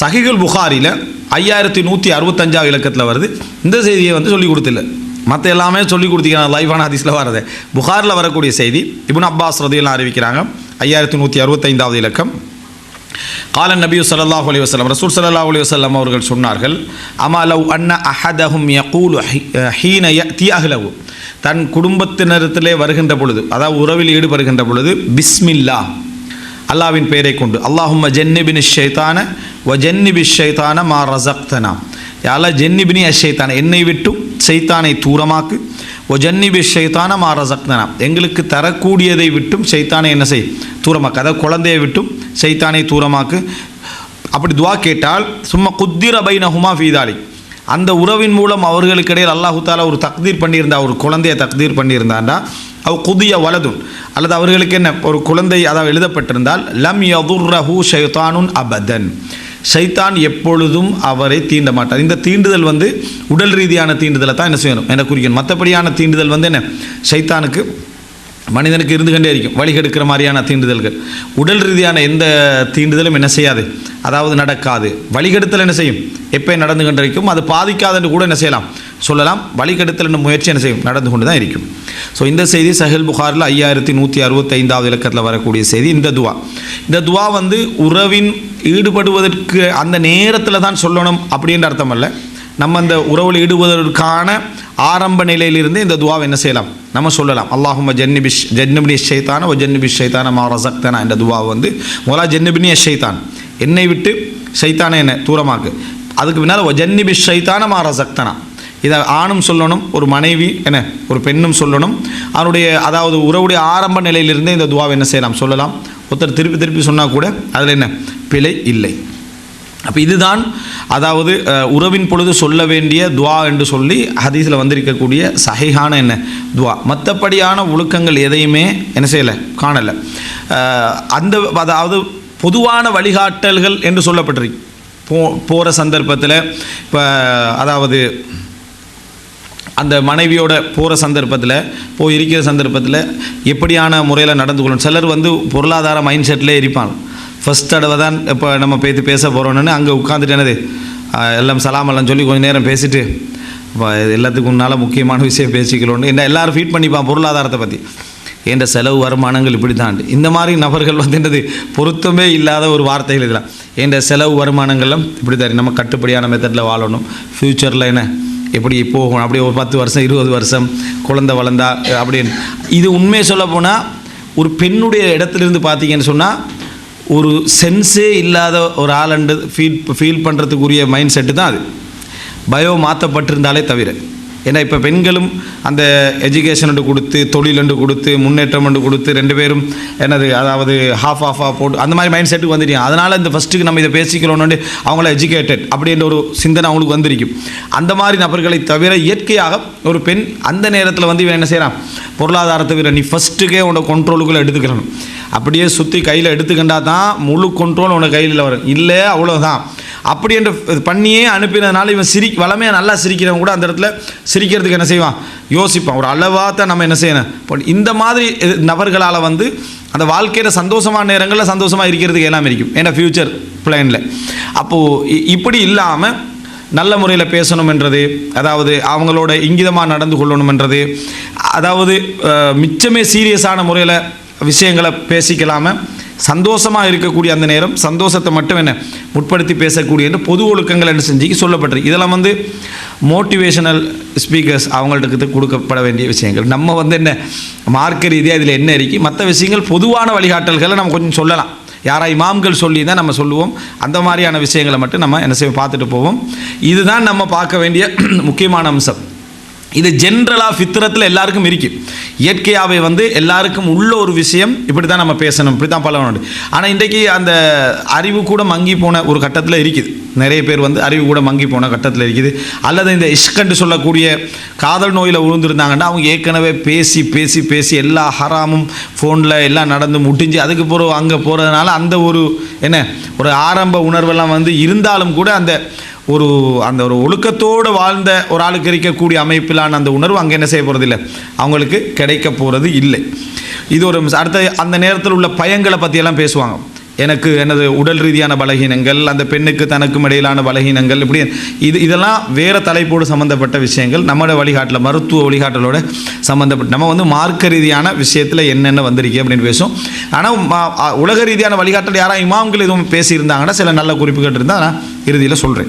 சஹிகுல் புகாரியில் ஐயாயிரத்தி நூற்றி அறுபத்தஞ்சாவது இலக்கத்தில் வருது. இந்த செய்தியை வந்து சொல்லிக் கொடுத்துல மற்ற எல்லாமே சொல்லி கொடுத்தீங்கன்னா லைஃபான ஹதீஸில் வரது. புகாரில் வரக்கூடிய செய்தி இபுன் அப்பாஸ் ரதியெல்லாம் அறிவிக்கிறாங்க. ஐயாயிரத்தி நூற்றி அறுபத்தைந்தாவது இலக்கம். கால நபி சல்லாஹ் அலி வஸ்லம் ரசூல் சல்லா அலி வஸ்லம் அவர்கள் சொன்னார்கள் அமா லவ் அன்ன அஹதஹும் யகூலு ஹி- ஹீன யத்தி அஹ்லஹு. தன் குடும்பத்தினரத்திலே வருகின்ற பொழுது அதாவது உறவில் ஈடுபடுகின்ற பொழுது பிஸ்மில்லா. அல்லாவின் பெயரை கொண்டு அல்லாஹும்ம ஜென்னிபின் ஷைத்தான வ ஜென்னிபி ஷைத்தான மா ரசக்தனா யால ஜென்னிபினி அஷைத்தான என்னை விட்டும் சைத்தானை தூரமாக்கு ஒ ஜன்னிபி ஷைத்தான மா ரசக்தனா எங்களுக்கு தரக்கூடியதை விட்டும் சைத்தானை என்ன செய் தூரமாக்கு அதாவது குழந்தையை விட்டும் சைத்தானை தூரமாக்கு அப்படி துவா கேட்டால் சும்மா குத்திர பைனஹுமா ஃபீதாலி அந்த உறவின் மூலம் அவர்களுக்கு இடையில் அல்லாஹு தாலா ஒரு தக்தீர் பண்ணியிருந்தா ஒரு குழந்தையை தக்தீர் பண்ணியிருந்தாண்டா? அவ குதிய வலதுன். அல்லது அவர்களுக்கு என்ன? ஒரு குழந்தை அதாவது எழுதப்பட்டிருந்தால் லம் யதுர்ரஹு ஷைத்தானுன் அபதன். ஷைத்தான் எப்பொழுதும் அவரை தீண்ட மாட்டார். இந்த தீண்டுதல் வந்து உடல் ரீதியான தீண்டுதலை தான் என்ன செய்யணும் என்ன குறிக்கணும் மற்றபடியான தீண்டுதல் வந்து என்ன? ஷைத்தானுக்கு மனிதனுக்கு இருந்து கொண்டே இருக்கும். வழிகெடுக்கிற மாதிரியான தீண்டுதல்கள். உடல் ரீதியான எந்த தீண்டுதலும் என்ன செய்யாது. அதாவது நடக்காது. வழிகெடுத்தல் என்ன செய்யும்? எப்போ நடந்து கொண்டிருக்கும்? அது பாதிக்காதுன்னு கூட என்ன செய்யலாம்? சொல்லலாம். வழிகெடுத்தல் என்ற முயற்சி என்ன செய்யும்? நடந்து கொண்டு தான் இருக்கும். ஸோ இந்த செய்தி சஹில் புகாரில் ஐயாயிரத்தி நூற்றி அறுபத்தைந்தாவது இலக்கத்தில் வரக்கூடிய செய்தி. இந்த துவா. இந்த துவா வந்து உறவின் ஈடுபடுவதற்கு அந்த நேரத்தில் தான் சொல்லணும் அப்படின்ற அர்த்தம் அல்ல. நம்ம அந்த உறவில் ஈடுபடுவதற்கான ஆரம்ப நிலையிலிருந்து இந்த துவாவை என்ன செய்யலாம்? நம்ம சொல்லலாம். அல்லாஹும் ஜன்னிபி ஜன்னிபினி ஷைத்தான ஓ ஜன்னிபி ஷைத்தான மா என்ற துவா வந்து முதலா ஜன்னிபினி ஷைத்தான். என்னை விட்டு ஷைத்தானே என்ன தூரமாக்கு. அதுக்கு பின்னால் ஒ ஜன்னிபி ஷைத்தான மா ரசக்தனா இதை ஆணும் சொல்லணும் ஒரு மனைவி என்ன ஒரு பெண்ணும் சொல்லணும். அவனுடைய அதாவது உறவுடைய ஆரம்ப நிலையிலிருந்தே இந்த துவாவை என்ன செய்யலாம் சொல்லலாம். ஒருத்தர் திருப்பி திருப்பி சொன்னால் கூட அதில் என்ன? பிழை இல்லை. அப்போ இதுதான் அதாவது உறவின் பொழுது சொல்ல வேண்டிய துவா என்று சொல்லி ஹதீஸில் வந்திருக்கக்கூடிய சகைகான என்ன? துவா. மற்றபடியான ஒழுக்கங்கள் எதையுமே என்ன செய்யலை? காணலை. அந்த அதாவது பொதுவான வழிகாட்டல்கள் என்று சொல்லப்பட்டிருக்கு. போ போகிற சந்தர்ப்பத்தில் இப்போ அதாவது அந்த மனைவியோட போகிற சந்தர்ப்பத்தில் போய் இருக்கிற சந்தர்ப்பத்தில் எப்படியான முறையில் நடந்து கொள்ளணும்? சிலர் வந்து பொருளாதார மைண்ட் செட்லேயே இருப்பாங்க. ஃபஸ்ட் தடவை தான் இப்போ நம்ம பேத்து பேச போகிறோன்னு அங்கே உட்காந்துட்டு என்னது? எல்லாம் சலாம் எல்லாம் சொல்லி கொஞ்சம் நேரம் பேசிட்டு இப்போ எல்லாத்துக்கும் முன்னால் முக்கியமான விஷயம் பேசிக்கலோன்னு என்ன எல்லாரும் ஃபீட் பண்ணிப்பான் பொருளாதாரத்தை பற்றி என்ற செலவு வருமானங்கள் இப்படி தான் இந்த மாதிரி நபர்கள் வந்து என்னது? பொருத்தமே இல்லாத ஒரு வார்த்தைகள் இதெல்லாம். என்ற செலவு வருமானங்கள்லாம் இப்படி தான் நம்ம கட்டுப்படியான மெத்தடில் வாழணும். ஃப்யூச்சரில் என்ன? எப்படி போகணும்? அப்படியே ஒரு பத்து வருஷம் இருபது வருஷம் குழந்தை வளர்ந்தா அப்படின்னு. இது உண்மையை சொல்ல போனால் ஒரு பெண்ணுடைய இடத்துலேருந்து பார்த்தீங்கன்னு சொன்னால் ஒரு சென்ஸே இல்லாத ஒரு ஆளண்டு ஃபீல் ஃபீல் பண்ணுறதுக்குரிய மைண்ட் செட்டு தான் அது. பயோ மாற்றப்பட்டிருந்தாலே தவிர. ஏன்னா இப்போ பெண்களும் அந்த எஜுகேஷன் கொடுத்து தொழில் என்று கொடுத்து முன்னேற்றம் என்று கொடுத்து ரெண்டு பேரும் என்னது அதாவது ஹாஃப் ஆஃபாக போட்டு அந்த மாதிரி மைண்ட் செட்டுக்கு வந்துட்டீங்க. அதனால் இந்த ஃபஸ்ட்டுக்கு நம்ம இதை பேசிக்கிறோன்னு அவங்கள எஜுகேட்டட் அப்படின்ற ஒரு சிந்தனை அவங்களுக்கு வந்திருக்கும். அந்த மாதிரி நபர்களை தவிர இயற்கையாக ஒரு பெண் அந்த நேரத்தில் வந்து இவன் என்ன செய்கிறான் பொருளாதாரத்தை விட நீ ஃபஸ்ட்டுக்கே உன்னோட கண்ட்ரோலுக்குள்ளே எடுத்துக்கணும். அப்படியே சுற்றி கையில் எடுத்துக்கண்டா தான் முழு கண்ட்ரோல் உனக்கு கையில் வரும். இல்லை அவ்வளோதான் அப்படி என்று இது பண்ணியே அனுப்பினதுனால இவன் சிரி வளமையாக நல்லா சிரிக்கிறவன் கூட அந்த இடத்துல சிரிக்கிறதுக்கு என்ன செய்வான்? யோசிப்பான். ஒரு அளவாக தான் நம்ம என்ன செய்யணும்? இந்த மாதிரி இது- நபர்களால் வந்து அந்த வாழ்க்கையில் சந்தோஷமான நேரங்களில் சந்தோஷமாக இருக்கிறதுக்கு எல்லாமே இருக்கும் ஏன்னா ஃப்யூச்சர் பிளானில் அப்போது இப்படி இல்லாமல் நல்ல முறையில் பேசணுமென்றது அதாவது அவங்களோட இங்கிதமாக நடந்து கொள்ளணுமென்றது அதாவது மிச்சமே சீரியஸான முறையில் விஷயங்களை பேசிக்கலாமல் சந்தோஷமாக இருக்கக்கூடிய அந்த நேரம் சந்தோஷத்தை மட்டும் என்ன முற்படுத்தி பேசக்கூடிய என்று பொது ஒழுக்கங்கள் என்ன செஞ்சு சொல்லப்பட்டிருக்கு இதெல்லாம் வந்து மோட்டிவேஷனல் ஸ்பீக்கர்ஸ் அவங்கள்ட்ட கொடுக்கப்பட வேண்டிய விஷயங்கள். நம்ம வந்து என்ன மார்க்க ரீதியாக இதில் என்ன இருக்கு மற்ற விஷயங்கள் பொதுவான வழிகாட்டல்களை நம்ம கொஞ்சம் சொல்லலாம். யாரா இமாம்கள் சொல்லி தான் நம்ம சொல்லுவோம். அந்த மாதிரியான விஷயங்களை மட்டும் நம்ம என்ன செய்வோம் பார்த்துட்டு போவோம். இதுதான் நம்ம பார்க்க வேண்டிய முக்கியமான அம்சம். இது ஜென்ரலாக ஃபித்திரத்தில் எல்லாருக்கும் இருக்கு. இயற்கையாகவே வந்து எல்லாருக்கும் உள்ள ஒரு விஷயம் இப்படி தான் நம்ம பேசணும். இப்படி தான் பழகணும் ஆனால் இன்றைக்கி அந்த அறிவு கூட மங்கி போன ஒரு கட்டத்தில் இருக்குது. நிறைய பேர் வந்து அறிவு கூட மங்கி போன கட்டத்தில் இருக்குது. அல்லது இந்த இஷ்கண்டு சொல்லக்கூடிய காதல் நோயில் விழுந்திருந்தாங்கன்னா அவங்க ஏற்கனவே பேசி பேசி பேசி எல்லா ஹராமும் ஃபோனில் எல்லாம் நடந்து முடிஞ்சு அதுக்கு போகிற அங்கே போகிறதுனால அந்த ஒரு என்ன ஒரு ஆரம்ப உணர்வெல்லாம் வந்து இருந்தாலும் கூட அந்த ஒரு அந்த ஒரு ஒழுக்கத்தோடு வாழ்ந்த ஒரு ஆளுக்கு இருக்கக்கூடிய அமைப்பிலான அந்த உணர்வு அங்கே என்ன செய்ய போகிறதில்ல அவங்களுக்கு கிடைக்க போகிறது இல்லை. இது ஒரு அடுத்த அந்த நேரத்தில் உள்ள பயங்களை பற்றியெல்லாம் பேசுவாங்க. எனக்கு எனது உடல் ரீதியான பலகீனங்கள் அந்த பெண்ணுக்கு தனக்கும் இடையிலான பலகீனங்கள் இப்படி இது இதெல்லாம் வேறு தலைப்போடு சம்மந்தப்பட்ட விஷயங்கள் நம்மளோட வழிகாட்டில் மருத்துவ வழிகாட்டலோட சம்மந்தப்பட்ட நம்ம வந்து மார்க்க ரீதியான விஷயத்தில் என்னென்ன வந்திருக்கு அப்படின்னு பேசும் ஆனால் உலக ரீதியான வழிகாட்டல் யாராவது இமாம்கள் எதுவும் பேசியிருந்தாங்கன்னா சில நல்ல குறிப்புகள் இருந்தால் நான் இறுதியில் சொல்கிறேன்